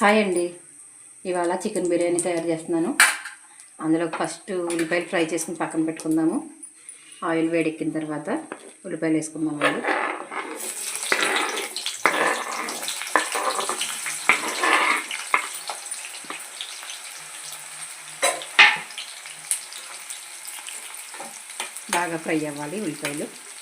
Hi అండి. ఇవాళ chicken biryani తయారు చేస్తున్నాను. అందులో ఫస్ట్ ఉల్లిపాయలు ఫ్రై చేసుకుని పక్కన పెట్టుకుందాము. ఆయిల్ వేడెక్కిన తర్వాత ఉల్లిపాయలు వేసుకుందాం అండి. బాగా ఫ్రై అవ్వాలి ఉల్లిపాయలు.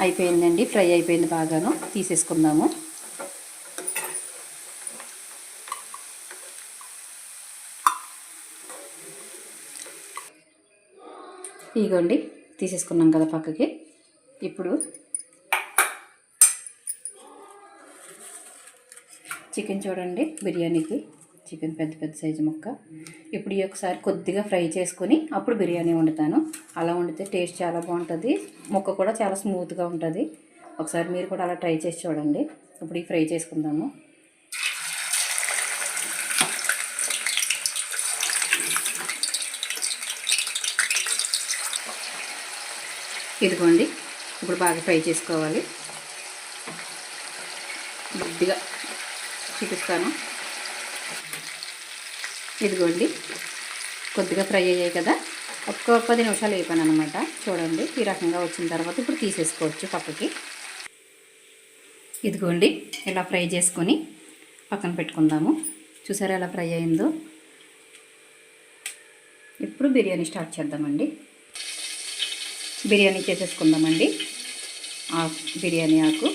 అయిపోయిందండి ఫ్రై అయిపోయింది బాగాను. తీసేసుకుందాము. ఇదిగోండి తీసేసుకున్నాం కదా పక్కకి. ఇప్పుడు చికెన్ చూడండి బిర్యానీకి. చికెన్ పెద్ద పెద్ద సైజు ముక్క. ఇప్పుడు ఈ ఒకసారి కొద్దిగా ఫ్రై చేసుకొని అప్పుడు బిర్యానీ వండుతాను. అలా వండితే టేస్ట్ చాలా బాగుంటుంది. ముక్క కూడా చాలా స్మూత్గా ఉంటుంది. ఒకసారి మీరు కూడా అలా ట్రై చేసి చూడండి. ఇప్పుడు ఈ ఫ్రై చేసుకుందాము. ఇదిగోండి. ఇప్పుడు బాగా ఫ్రై చేసుకోవాలి. బుద్ధిగా చూపిస్తాను. ఇదిగోండి. కొద్దిగా ఫ్రై అయ్యాయి కదా. ఒక్క పది నిమిషాలు అయిపోయాను అనమాట చూడండి ఈ రకంగా వచ్చిన తర్వాత ఇప్పుడు తీసేసుకోవచ్చు పక్కకి. ఇదిగోండి ఇలా ఫ్రై చేసుకొని పక్కన పెట్టుకుందాము. చూసారా ఎలా ఫ్రై అయిందో? ఇప్పుడు బిర్యానీ స్టార్ట్ చేద్దామండి. బిర్యానీ చేసేసుకుందామండి. ఆ బిర్యానీ ఆకు.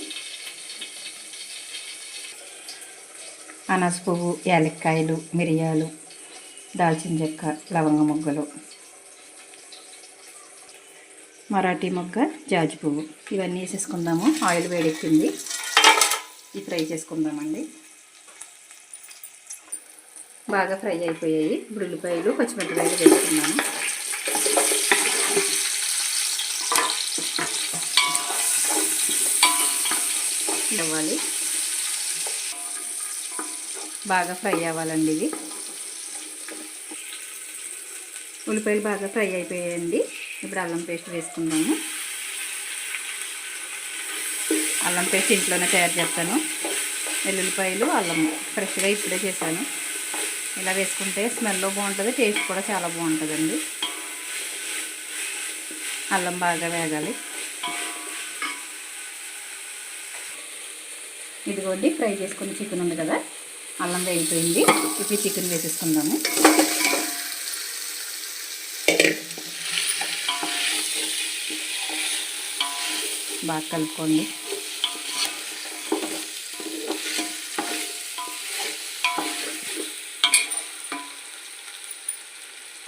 అనాస పువ్వు యాలక్కాయలు మిరియాలు. దాల్చిన చెక్క లవంగ మొగ్గలు మరాఠీ మొగ్గ జాజి పువ్వు. ఇవన్నీ వేసేసుకుందాము. ఆయిల్ వేడెక్కింది. ఇది ఫ్రై చేసుకుందామండి. బాగా ఫ్రై అయిపోయాయి. ఇప్పుడు ఉల్లిపాయలు పచ్చిమిరపకాయలు వేసుకున్నాను. అవ్వాలి బాగా ఫ్రై అవ్వాలండి ఇవి. ఉల్లిపాయలు బాగా ఫ్రై అయిపోయాయండి. ఇప్పుడు అల్లం పేస్ట్ వేసుకుందాము. అల్లం పేస్ట్ ఇంట్లోనే తయారు చేస్తాను. వెల్లుల్లిపాయలు అల్లం ఫ్రెష్గా ఇప్పుడే చేశాను. ఇలా వేసుకుంటే స్మెల్ బాగుంటుంది టేస్ట్ కూడా చాలా బాగుంటుందండి. అల్లం బాగా వేగాలి. ఇదిగోండి ఫ్రై చేసుకున్న చికెన్ ఉంది కదా అల్లం వేగిపోయింది. ఇప్పుడు చికెన్ వేసేసుకుందాము. బాగా కలుపుకోండి.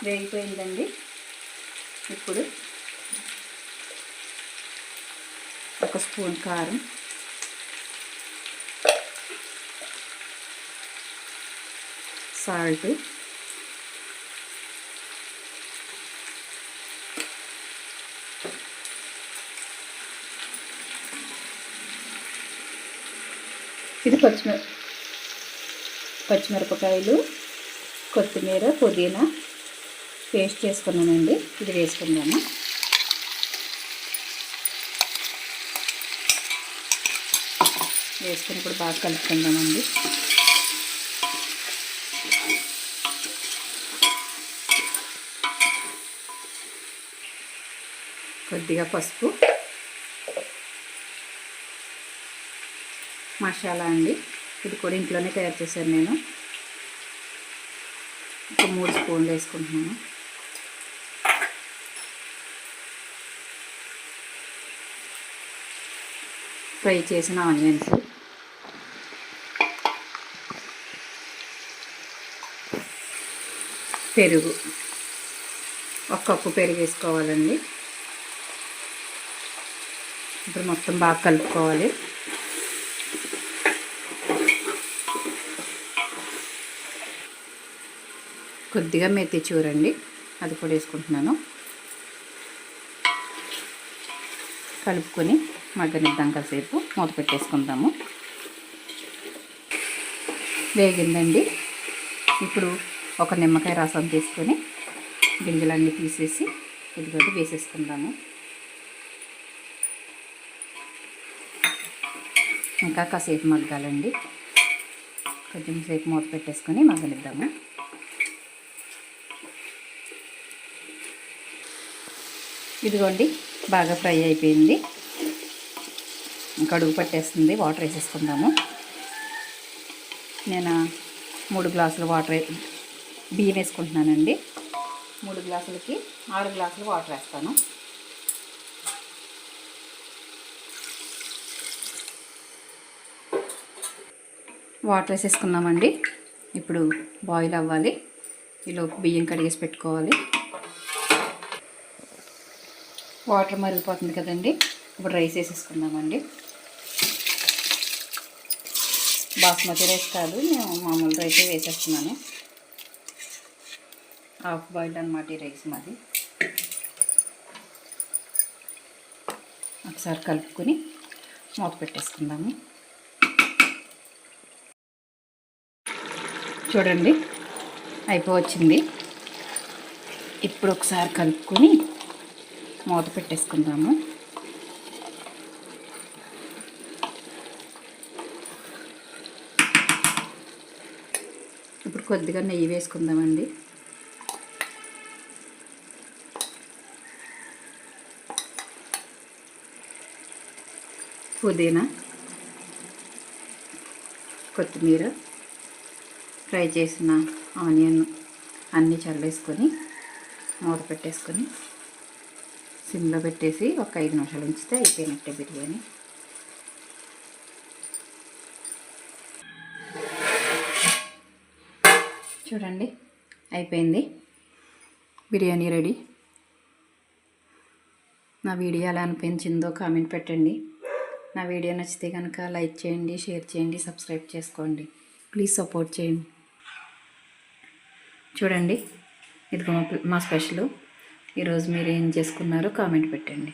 వేగిపోయిందండి. ఇప్పుడు ఒక స్పూన్ కారం. సాల్ట్. ఇది పచ్చిమిర పచ్చిమిరపకాయలు కొత్తిమీర పుదీనా పేస్ట్ చేసుకున్నానండి. ఇది వేసుకుందాము. వేసుకుని ఇప్పుడు బాగా కలుపుకుందామండి. కొద్దిగా పసుపు. మసాలా అండి. ఇది కూడా ఇంట్లోనే తయారు చేశాను నేను. ఒక మూడు స్పూన్లు వేసుకుంటున్నాను. ఫ్రై చేసిన ఆనియన్స్. పెరుగు. ఒక కప్పు పెరుగు వేసుకోవాలండి. ఇప్పుడు మొత్తం బాగా కలుపుకోవాలి. కొద్దిగా మెత్తి చూరండి. అది కూడా వేసుకుంటున్నాను. కలుపుకొని మగ్గనిద్దాం కాసేపు. మూత పెట్టేసుకుందాము. వేగిందండి. ఇప్పుడు ఒక నిమ్మకాయ రసం తీసుకొని గింజలన్నీ తీసేసి ఇదిగోటి వేసేసుకుందాము. ఇంకా కాసేపు మగ్గాలండి. కొంచెం సేపు మూత పెట్టేసుకొని మగ్గనిద్దాము. ఇదిగోండి బాగా ఫ్రై అయిపోయింది. కడుగు పట్టేస్తుంది వాటర్ వేసేసుకుందాము. నేను మూడు గ్లాసులు వాటర్ బియ్యం వేసుకుంటున్నానండి. మూడు గ్లాసులకి ఆరు గ్లాసులు వాటర్ వేస్తాను. వాటర్ వేసేసుకున్నామండి. ఇప్పుడు బాయిల్ అవ్వాలి. ఈలోపు బియ్యం కడిగేసి పెట్టుకోవాలి. వాటర్ మరిగిపోతుంది కదండి. ఇప్పుడు రైస్ వేసేసుకుందామండి. బాస్మతి రైస్ కాదు నేను మామూలు రైస్ వేసేస్తున్నాను. హాఫ్ బాయిల్డ్ అనమాట ఈ రైస్ మాది. ఒకసారి కలుపుకొని మూత పెట్టేసుకుందాము. చూడండి అయిపోవచ్చింది. ఇప్పుడు ఒకసారి కలుపుకొని మూత పెట్టేసుకుందాము. ఇప్పుడు కొద్దిగా నెయ్యి వేసుకుందామండి. పుదీనా కొత్తిమీర ఫ్రై చేసిన ఆనియన్ అన్నీ చల్లేసుకొని మూత పెట్టేసుకొని సిమ్లో పెట్టేసి ఒక ఐదు నిమిషాలు ఉంచితే అయిపోయినట్టే బిర్యానీ. చూడండి అయిపోయింది. బిర్యానీ రెడీ. నా వీడియో ఎలా అనిపించిందో కామెంట్ పెట్టండి. నా వీడియో నచ్చితే కనుక లైక్ చేయండి షేర్ చేయండి సబ్స్క్రైబ్ చేసుకోండి. ప్లీజ్ సపోర్ట్ చేయండి. చూడండి ఇది మా స్పెషల్. ఈరోజు మీరు ఏం చేసుకున్నారో కామెంట్ పెట్టండి.